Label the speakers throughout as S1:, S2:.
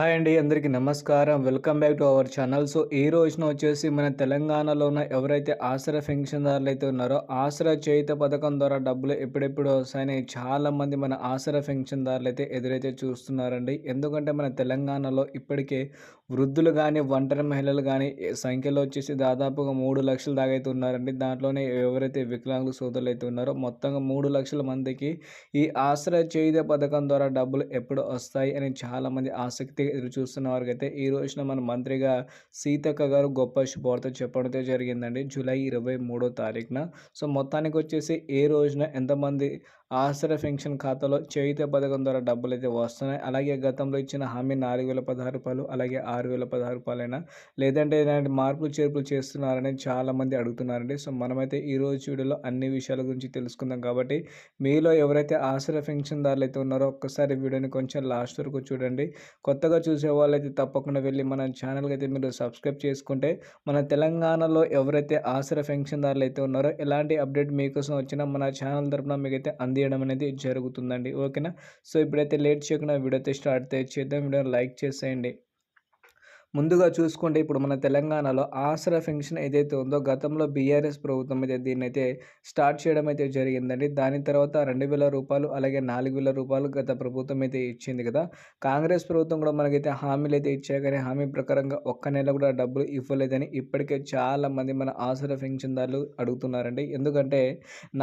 S1: Hi అండి అందరికీ నమస్కారం. Welcome back to our channel. So ఈ రోజున వచ్చేసి మన తెలంగాణలో ఉన్న ఎవరైతే ఆసరా పెన్షన్దారులు అయితే ఉన్నారో ఆసరా చేయుత పథకం ద్వారా డబ్బులు ఎప్పుడెప్పుడు వస్తాయని చాలామంది మన ఆసరా పెన్షన్దారులు అయితే ఎదురైతే చూస్తున్నారండి. ఎందుకంటే మన తెలంగాణలో ఇప్పటికే వృద్ధులు కానీ ఒంటరి మహిళలు కానీ సంఖ్యలో వచ్చేసి దాదాపుగా మూడు లక్షల దాకా అయితే ఉన్నారండి. దాంట్లోనే ఎవరైతే వికలాంగుల సోదరులు అయితే ఉన్నారో మొత్తంగా మూడు లక్షల మందికి ఈ ఆసరా చేయుత పథకం ద్వారా డబ్బులు ఎప్పుడు వస్తాయి అని చాలామంది ఆసక్తి ఎదురు చూస్తున్న వారికైతే ఈ రోజున మన మంత్రిగా సీతక్క గారు గొప్ప శుభవార్త చెప్పడంతో జరిగిందండి. జూలై ఇరవై మూడో తారీఖున. సో మొత్తానికి వచ్చేసి ఏ రోజున ఎంతమంది ఆసరా పెన్షన్ ఖాతాలో చేయిత పథకం ద్వారా డబ్బులు అయితే వస్తున్నాయి. అలాగే గతంలో ఇచ్చిన హామీ నాలుగు వేల పదహారు రూపాయలు అలాగే ఆరు వేల పదహారు రూపాయలైనా లేదంటే ఇలాంటి మార్పులు చేర్పులు చేస్తున్నారని చాలామంది అడుగుతున్నారండి. సో మనమైతే ఈ రోజు వీడియోలో అన్ని విషయాల గురించి తెలుసుకుందాం కాబట్టి మీలో ఎవరైతే ఆసరా పెన్షన్దారులు అయితే ఉన్నారో ఒక్కసారి వీడియోని కొంచెం లాస్ట్ వరకు చూడండి. కొత్త కొత్తగా చూసే వాళ్ళైతే తప్పకుండా వెళ్ళి మన ఛానల్కి అయితే మీరు సబ్స్క్రైబ్ చేసుకుంటే మన తెలంగాణలో ఎవరైతే ఆసరా పెన్షన్దారులు అయితే ఉన్నారో ఎలాంటి అప్డేట్ మీకోసం వచ్చినా మన ఛానల్ తరపున మీకైతే అందియడం అనేది జరుగుతుందండి. ఓకేనా? సో ఇప్పుడైతే లేట్ చేయకుండా వీడియో అయితే స్టార్ట్ చేద్దాం. వీడియో లైక్ చేసేయండి. ముందుగా చూసుకుంటే ఇప్పుడు మన తెలంగాణలో ఆసరా పెన్షన్ ఏదైతే ఉందో గతంలో బీఆర్ఎస్ ప్రభుత్వం అయితే దీన్ని అయితే స్టార్ట్ చేయడం అయితే జరిగిందండి. దాని తర్వాత రెండు వేల రూపాయలు అలాగే నాలుగు వేల రూపాయలు గత ప్రభుత్వం అయితే ఇచ్చింది కదా. కాంగ్రెస్ ప్రభుత్వం కూడా మనకైతే హామీలు అయితే ఇచ్చాయి కానీ హామీ ప్రకారంగా ఒక్క నెల కూడా డబ్బులు ఇవ్వలేదని ఇప్పటికే చాలామంది మన ఆసరా పెన్షన్దారులు అడుగుతున్నారండి. ఎందుకంటే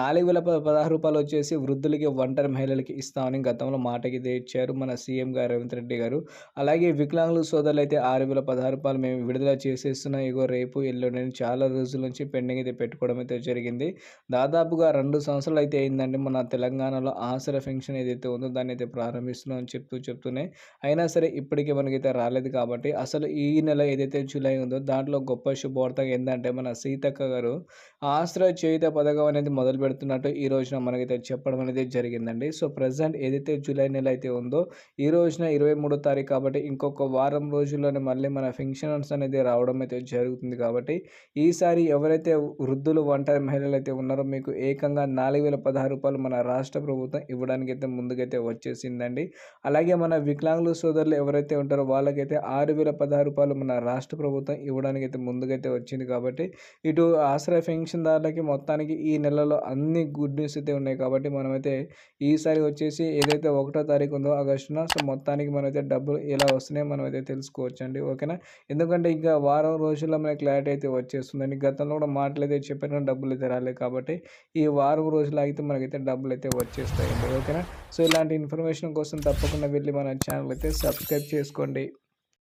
S1: నాలుగు వేల పదహారు రూపాయలు వచ్చేసి వృద్ధులకి ఒంటరి మహిళలకి ఇస్తామని గతంలో మాటకి ఇచ్చారు మన సీఎం గారు రేవంత్ రెడ్డి గారు. అలాగే వికలాంగుల సోదరులు అయితే ఆరు వేల పదహారు రూపాయలు మేము విడుదల చేసేస్తున్నాం. ఇగో రేపు ఎల్లుండి చాలా రోజుల నుంచి పెండింగ్ అయితే పెట్టుకోవడం అయితే జరిగింది. దాదాపుగా రెండు సంవత్సరాలు అయితే అయిందండి మన తెలంగాణలో ఆసరా ఫెన్షన్ ఏదైతే ఉందో దాన్ని అయితే ప్రారంభిస్తున్నాం అని చెప్తూ చెప్తూనే. అయినా సరే ఇప్పటికీ మనకైతే రాలేదు కాబట్టి అసలు ఈ నెల ఏదైతే జూలై ఉందో దాంట్లో గొప్ప శుభవార్త ఏంటంటే మన సీతక్క గారు ఆశ్రయ చేయుత పథకం అనేది మొదలు పెడుతున్నట్టు ఈ రోజున మనకైతే చెప్పడం అనేది జరిగిందండి. సో ప్రజెంట్ ఏదైతే జూలై నెల అయితే ఉందో ఈ రోజున ఇరవై మూడో తారీఖు కాబట్టి ఇంకొక వారం రోజుల్లోనే మళ్ళీ మళ్ళీ మన ఫెన్షన్స్ అనేది రావడం అయితే జరుగుతుంది కాబట్టి ఈసారి ఎవరైతే వృద్ధులు ఒంటరి మహిళలు అయితే ఉన్నారో మీకు ఏకంగా నాలుగు వేల పదహారు రూపాయలు మన రాష్ట్ర ప్రభుత్వం ఇవ్వడానికి అయితే ముందుకైతే వచ్చేసిందండి. అలాగే మన వికలాంగుల సోదరులు ఎవరైతే ఉంటారో వాళ్ళకైతే ఆరు వేల పదహారు రూపాయలు మన రాష్ట్ర ప్రభుత్వం ఇవ్వడానికి అయితే ముందుకైతే వచ్చింది కాబట్టి ఇటు ఆశ్రయ పెన్షన్దారులకి మొత్తానికి ఈ నెలలో అన్ని గుడ్ న్యూస్ అయితే ఉన్నాయి కాబట్టి మనమైతే ఈసారి వచ్చేసి ఏదైతే ఒకటో తారీఖు ఉందో ఆగస్టున సో మొత్తానికి మనమైతే డబ్బులు ఎలా వస్తున్నాయో మనమైతే తెలుసుకోవచ్చండి. ఓకేనా? ఎందుకంటే ఇంకా వారం రోజుల్లో మనకి క్లారిటీ అయితే వచ్చేస్తుందండి. గతంలో కూడా మాటలు అయితే చెప్పిన డబ్బులు అయితే రాలేదు కాబట్టి ఈ వారం రోజులు అయితే మనకైతే డబ్బులు అయితే వచ్చేస్తాయండి. ఓకేనా? సో ఇలాంటి ఇన్ఫర్మేషన్ కోసం తప్పకుండా వెళ్ళి మన ఛానల్ అయితే సబ్స్క్రైబ్ చేసుకోండి.